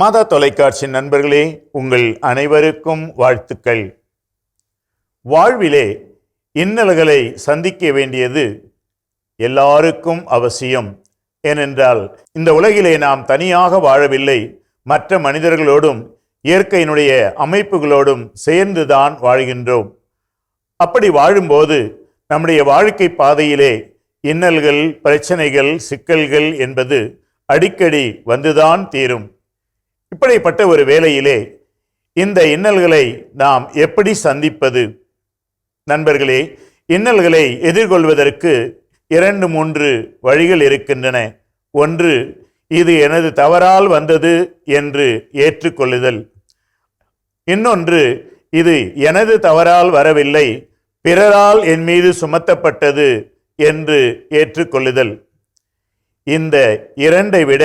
மத தொலைக்காட்சி நண்பர்களே உங்கள் அனைவருக்கும் வாழ்த்துக்கள். வாழ்விலே இன்னல்களை சந்திக்க வேண்டியது எல்லாருக்கும் அவசியம். ஏனென்றால் இந்த உலகிலே நாம் தனியாக வாழவில்லை மற்ற மனிதர்களோடும் இயற்கையினுடைய அமைப்புகளோடும் சேர்ந்துதான் வாழ்கின்றோம். அப்படி வாழும்போது நம்முடைய வாழ்க்கை பாதையிலே இன்னல்கள் பிரச்சனைகள் சிக்கல்கள் என்பது அடிக்கடி வந்துதான் தீரும். இப்படிப்பட்ட ஒரு வேளையிலே இந்த இன்னல்களை நாம் எப்படி சந்திப்பது? நண்பர்களே இன்னல்களை எதிர்கொள்வதற்கு இரண்டு மூன்று வழிகள் இருக்கின்றன. ஒன்று இது எனது தவறால் வந்தது என்று ஏற்றுக்கொள்ளுதல். இன்னொன்று இது எனது தவறால் வரவில்லை பிறரால் என் மீது சுமத்தப்பட்டது என்று ஏற்றுக்கொள்ளுதல். இந்த இரண்டை விட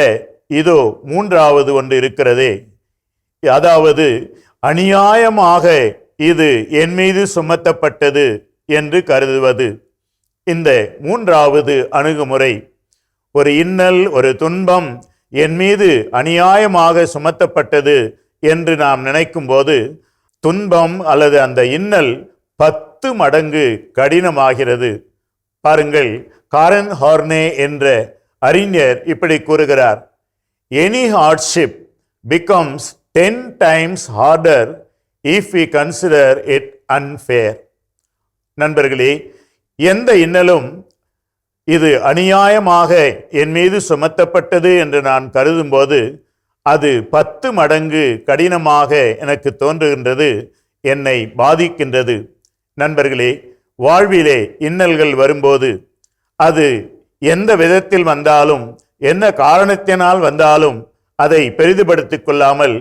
இதோ மூன்றாவது ஒன்று இருக்கிறதே. அதாவது அநியாயமாக இது என் மீது சுமத்தப்பட்டது என்று கருதுவது. இந்த மூன்றாவது அணுகுமுறை ஒரு இன்னல் ஒரு துன்பம் என் மீது அநியாயமாக சுமத்தப்பட்டது என்று நாம் நினைக்கும்போது துன்பம் அல்லது அந்த இன்னல் பத்து மடங்கு கடினமாகிறது. பாருங்கள் காரன் ஹார்னே என்ற அறிஞர் இப்படி கூறுகிறார். Any hardship becomes ten times harder if we consider it unfair நண்பர்களே எந்த இன்னலும் இது அநியாயமாக என் மீது சுமத்தப்பட்டது என்று நான் கருதும்போது அது பத்து மடங்கு கடினமாக எனக்கு தோன்றுகின்றது என்னை பாதிக்கின்றது. நண்பர்களே வாழ்விலே இன்னல்கள் வரும்போது அது எந்த விதத்தில் வந்தாலும் என்ன காரணத்தினால் வந்தாலும் அதை பெரிதுபடுத்திக் கொள்ளாமல்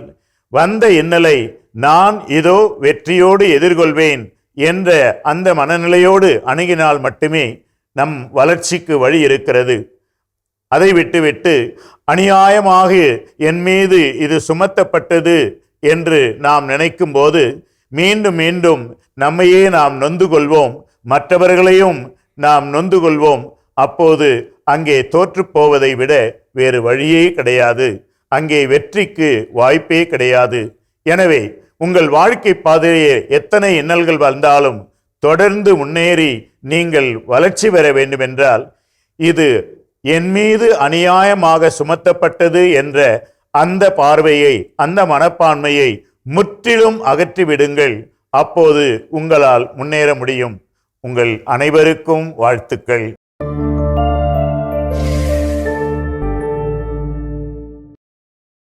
வந்த இன்னலை நான் இதோ வெற்றியோடு எதிர்கொள்வேன் என்ற அந்த மனநிலையோடு அணுகினால் மட்டுமே நம் வளர்ச்சிக்கு வழி இருக்கிறது. அதை விட்டுவிட்டு அநியாயமாக என் மீது இது சுமத்தப்பட்டது என்று நாம் நினைக்கும் போது மீண்டும் மீண்டும் நம்மையே நாம் நொந்து கொள்வோம் மற்றவர்களையும் நாம் நொந்து கொள்வோம். அப்போது அங்கே தோற்று போவதை விட வேறு வழியே கிடையாது. அங்கே வெற்றிக்கு வாய்ப்பே கிடையாது. எனவே உங்கள் வாழ்க்கை பாதையே எத்தனை இன்னல்கள் வந்தாலும் தொடர்ந்து முன்னேறி நீங்கள் வளர்ச்சி பெற வேண்டுமென்றால் இது என் மீது அநியாயமாக சுமத்தப்பட்டது என்ற அந்த பார்வையை அந்த மனப்பான்மையை முற்றிலும் அகற்றி விடுங்கள் அப்போது உங்களால் முன்னேற முடியும். உங்கள் அனைவருக்கும் வாழ்த்துக்கள்.